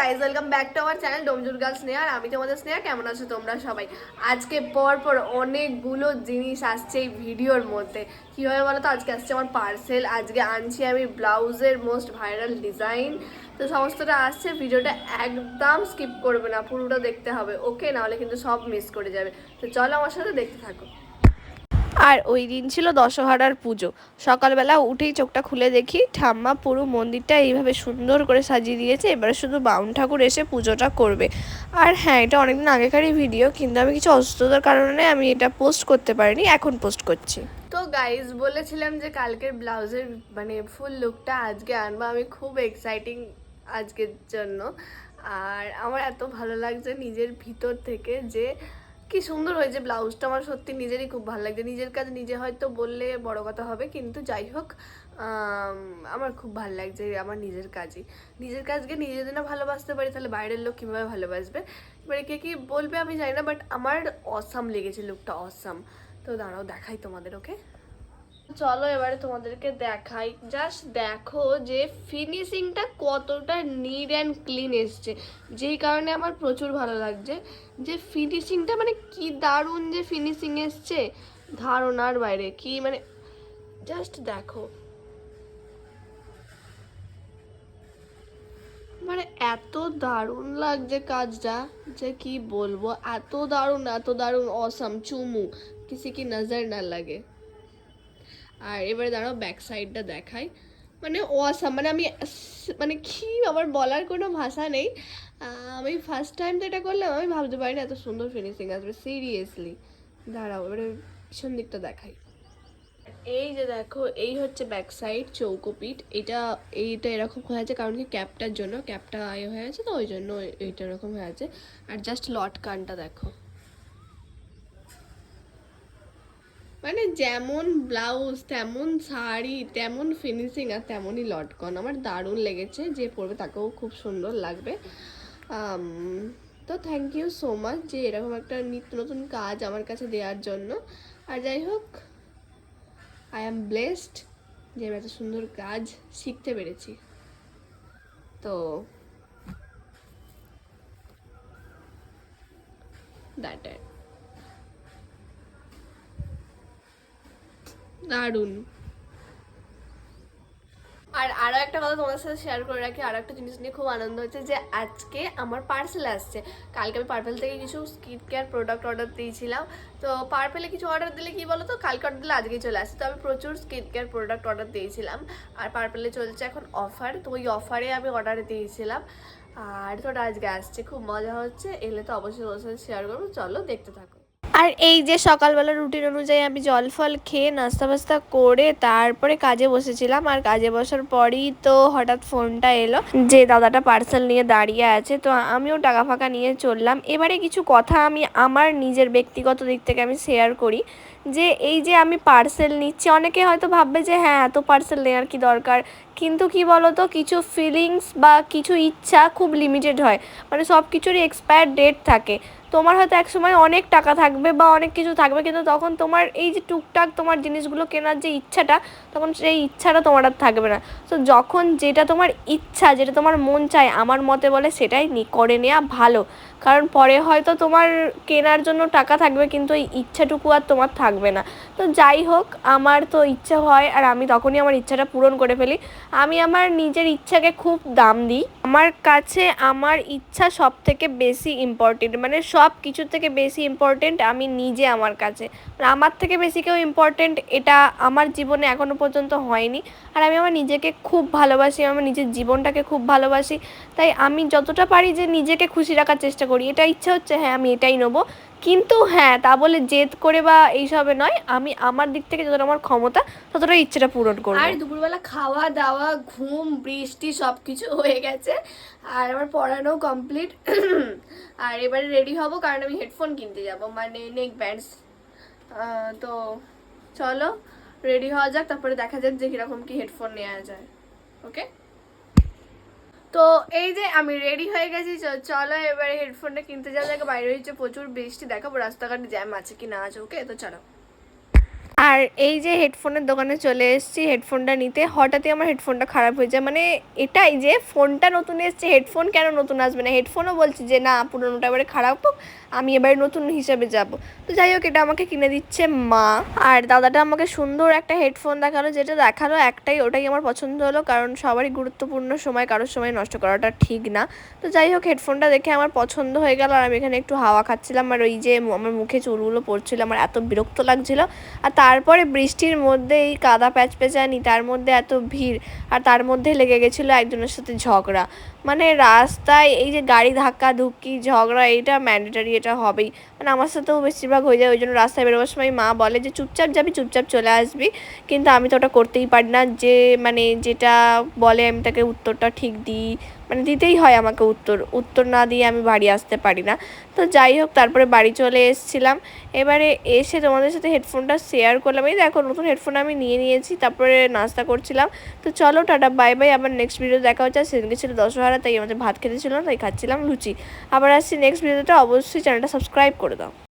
Guys welcome back to our channel Domjur girl Sneha আর আমি তোমাদের স্নেহা, কেমন আছো তোমরা সবাই? আজকে পর পর অনেকগুলো জিনিস আসছে এই ভিডিওর মধ্যে। কীভাবে বলো তো আজকে আসছে আমার পার্সেল আজকে আনছি আমি ব্লাউজের মোস্ট ভাইরাল ডিজাইন তো সমস্তটা আসছে, ভিডিওটা একদম স্কিপ করবে না, পুরোটা দেখতে হবে। ওকে নাহলে কিন্তু সব মিস করে যাবে। তো চলো আমার সাথে দেখতে থাকো। আর ওই দিন ছিল দশহারার পুজো। সকালবেলা উঠেই চোখটা খুলে দেখি ঠাম্মা পুরো মন্দিরটা এইভাবে সুন্দর করে সাজিয়ে দিয়েছে, এবারে শুধু বাউন ঠাকুর এসে পুজোটা করবে। আর হ্যাঁ এটা অনেকদিন আগেকারই ভিডিও কিন্তু আমি কিছু অসুস্থতার কারণে আমি এটা পোস্ট করতে পারিনি, এখন পোস্ট করছি। তো গাইজ বলেছিলাম যে কালকের ব্লাউজের মানে ফুল লুকটা আজকে আনব, আমি খুব এক্সাইটিং আজকের জন্য। আর আমার এত ভালো লাগছে নিজের ভিতর থেকে যে কি সুন্দর হয়েছে, ব্লাউজটা আমার সত্যি নিজেরই খুব ভালো লাগছে। নিজের কাজ নিজে হয়তো বললে বড় কথা হবে, কিন্তু যাই হোক আমার খুব ভালো লাগছে আমার নিজের কাজই। নিজের কাজকে নিজে যদি না ভালোবাসতে পারি, তাহলে বাইরের লোক কীভাবে ভালোবাসবে? এবারে কে কী বলবে আমি জানি না বাট আমার অসাম লেগেছে লুকটা অসাম তো দাঁড়াও, দেখাই তোমাদের ওকে চলো এবারে তোমাদেরকে দেখাই। জাস্ট দেখো যে ফিনিশিংটা কতটা নিট অ্যান্ড ক্লিন এসছে। যেই কারণে আমার প্রচুর ভালো লাগছে। যে ফিনিশিংটা মানে কি দারুণ যে ফিনিশিং এসছে। ধারণার বাইরে। কি মানে জাস্ট দেখো। মানে এত দারুণ লাগছে কাজটা, যে কি বলব? এত দারুণ এত দারুণ অসাম চুমু। কিসি কি নজর না লাগে। আর এবারে দাঁড়াও ব্যাক সাইডটা দেখাই। মানে অসাম মানে আমি মানে কি আমার বলার কোনো ভাষা নেই। আমি ফার্স্ট টাইম তো এটা করলাম, আমি ভাবতে পারি না এত সুন্দর ফিনিশিং আসবে সিরিয়াসলি দাঁড়াও, এবারে পিছন দিকটা দেখাই। এই যে দেখো, এই হচ্ছে ব্যাক সাইড চৌকোপিট এটা, এইটা এরকম হয়ে আছে, কারণ কি ক্যাপটার জন্য ক্যাপটা ইয়ে হয়ে আছে তো, ওই জন্য এইটা এরকম হয়ে আছে। আর জাস্ট লট কানটা দেখো। মানে যেমন ব্লাউজ তেমন শাড়ি, তেমন ফিনিশিং আর তেমনই লটকন। আমার দারুণ লেগেছে, যে পরবে তাকেও খুব সুন্দর লাগবে। তো থ্যাংক ইউ সো মাচ যে এরকম একটা নিত্য নতুন কাজ আমার কাছে দেওয়ার জন্য। আর যাই হোক আই অ্যাম ব্লেসড যে আমি এত সুন্দর কাজ শিখতে পেরেছি। তো দ্যাট দারুণ। আর আরও একটা কথা তোমাদের সাথে শেয়ার করে রাখি আরও একটা জিনিস নিয়ে খুব আনন্দ হচ্ছে যে আজকে আমার পার্সেল আসছে। কালকে আমি পার্পেল থেকে কিছু স্কিন কেয়ার প্রোডাক্ট অর্ডার দিয়েছিলাম। তো পার্পেলে কিছু অর্ডার দিলে কি বলো তো কালকে অর্ডার দিলে আজকেই চলে আসে। তো আমি প্রচুর স্কিন কেয়ার প্রোডাক্ট অর্ডার দিয়েছিলাম। আর পার্পেলে চলছে এখন অফার তো ওই অফারে আমি অর্ডার দিয়েছিলাম। আর তো ওটা আজকে আসছে, খুব মজা হচ্ছে। এলে তো অবশ্যই তোমার সাথে শেয়ার করব। চলো দেখতে থাকো। আর এই যে সকালবেলা রুটিন অনুযায়ী আমি জল ফল খেয়ে নাস্তা বাস্তা করে তারপরে কাজে বসেছিলাম। আর কাজে বসার পরই তো হঠাৎ ফোনটা এলো যে দাদাটা পার্সেল নিয়ে দাঁড়িয়ে আছে। তো আমিও টাকা ফাঁকা নিয়ে চললাম। এবারে কিছু কথা আমি আমার নিজের ব্যক্তিগত দিক থেকে আমি শেয়ার করি। যে এই যে আমি পার্সেল নিচ্ছি, অনেকে হয়তো ভাববে যে হ্যাঁ এত পার্সেল নেওয়ার কি দরকার? কিন্তু কি বলতো, কিছু ফিলিংস বা কিছু ইচ্ছা খুব লিমিটেড হয়। মানে সব কিছুরই এক্সপায়ার ডেট থাকে। তোমার হয়তো এক সময় অনেক টাকা থাকবে বা অনেক কিছু থাকবে, কিন্তু তখন তোমার এই যে টুকটাক তোমার জিনিসগুলো কেনার যে ইচ্ছাটা, তখন সেই ইচ্ছাটা তোমার আর থাকবে না। তো যখন যেটা তোমার ইচ্ছা, যেটা তোমার মন চায়, আমার মতে বলে সেটাই করে নেওয়া ভালো। কারণ পরে হয়তো তোমার কেনার জন্য টাকা থাকবে, কিন্তু এই ইচ্ছাটুকু আর তোমার থাকবে না। তো যাই হোক, আমার তো ইচ্ছা হয়, আর আমি তখনই আমার ইচ্ছাটা পূরণ করে ফেলি। আমি আমার নিজের ইচ্ছাকে খুব দাম দিই। আমার কাছে আমার ইচ্ছা সব থেকে বেশি ইম্পর্টেন্ট মানে সব কিছুর থেকে বেশি ইম্পর্টেন্ট আমি নিজে আমার কাছে। আর আমার থেকে বেশি কেউ ইম্পর্টেন্ট এটা আমার জীবনে এখনও পর্যন্ত হয়নি। আর আমি আমার নিজেকে খুব ভালোবাসি আমার নিজের জীবনটাকে খুব ভালোবাসি। তাই আমি যতটা পারি যে নিজেকে খুশি রাখার চেষ্টা করি। এটা ইচ্ছা হচ্ছে হ্যাঁ আমি এটাই নেব। কিন্তু হ্যাঁ তা বলে জেদ করে বা এইসবে নয়, আমি আমার দিক থেকে যতটা আমার ক্ষমতা ততটা ইচ্ছেটা পূরণ করব। আর দুপুরবেলা খাওয়া দাওয়া, ঘুম, বৃষ্টি সব কিছু হয়ে গেছে। আর আমার পড়ানো কমপ্লিট আর এবারে রেডি হব কারণ আমি হেডফোন কিনতে যাব মানে নেক ব্যান্ডস তো চলো রেডি হওয়া যাক, তারপরে দেখা যাক যে কীরকম কি হেডফোন নেওয়া যায় ওকে তো এই যে আমি রেডি হয়ে গেছি চলো এবারে হেডফোনটা কিনতে যাওয়া যাক। বাইরে হচ্ছে প্রচুর বৃষ্টি, দেখাবো রাস্তাঘাটে জ্যাম আছে কি না আছে ওকে তো চলো। আর এই যে হেডফোনের দোকানে চলে এসেছি, হেডফোনটা নিতে। হঠাৎই আমার হেডফোনটা খারাপ হয়ে যায়। মানে এটাই যে ফোনটা নতুন এসছে, হেডফোন কেন নতুন আসবে না? হেডফোনও বলছি যে, না, পুরোনোটা এবারে খারাপ হোক, আমি এবারে নতুন হিসাবে যাব। তো যাই হোক, এটা আমাকে কিনে দিচ্ছে মা। আর দাদাটা আমাকে সুন্দর একটা হেডফোন দেখাল, যেটা দেখাল একটাই, ওটাই আমার পছন্দ হলো। কারণ সবারই গুরুত্বপূর্ণ সময়, কারোর সময় নষ্ট করাটা ঠিক না। তো যাই হোক, হেডফোনটা দেখে আমার পছন্দ হয়ে গেল। আর আমি এখানে একটু হাওয়া খাচ্ছিলাম। আর ওই যে আমার মুখে চুলগুলো পড়ছিল, আমার এত বিরক্ত লাগছিল। আর তারপরে বৃষ্টির মধ্যে এই কাদা প্যাচ প্যাচানি তার মধ্যে এত ভিড় আর তার মধ্যে লেগে গেছিল একজনের সাথে ঝগড়া। মানে রাস্তায় এই যে গাড়ি ধাক্কা ধুক্কি, ঝগড়া এটা ম্যান্ডেটারি এটা হবেই। মানে আমার সাথেও বেশিরভাগ হয়ে যায়, ওই জন্য রাস্তায় বেরোবার সময় মা বলে যে, চুপচাপ যাবি, চুপচাপ চলে আসবি। কিন্তু আমি তো ওটা করতেই পারি না। যে মানে যেটা বলে আমি তাকে উত্তরটা ঠিক দিই মানে দিতেই হয় আমাকে উত্তর। উত্তর না দিয়ে আমি বাড়ি আসতে পারি না। তো যাই হোক, তারপরে বাড়ি চলে এসেছিলাম। এবারে এসে তোমাদের সাথে হেডফোনটা শেয়ার করলাম। এই দেখো, নতুন হেডফোন আমি নিয়ে নিয়েছি, তারপরে নাস্তা করছিলাম। তো চলো, টাটা বাই বাই আবার নেক্সট ভিডিও দেখা হচ্ছে। সেদিনকে ছিল দশহারা, তাই আমাদের ভাত খেতে ছিল তাই খাচ্ছিলাম লুচি। আবার আসছি নেক্সট ভিডিওটা অবশ্যই চ্যানেলটা সাবস্ক্রাইব করে দাও।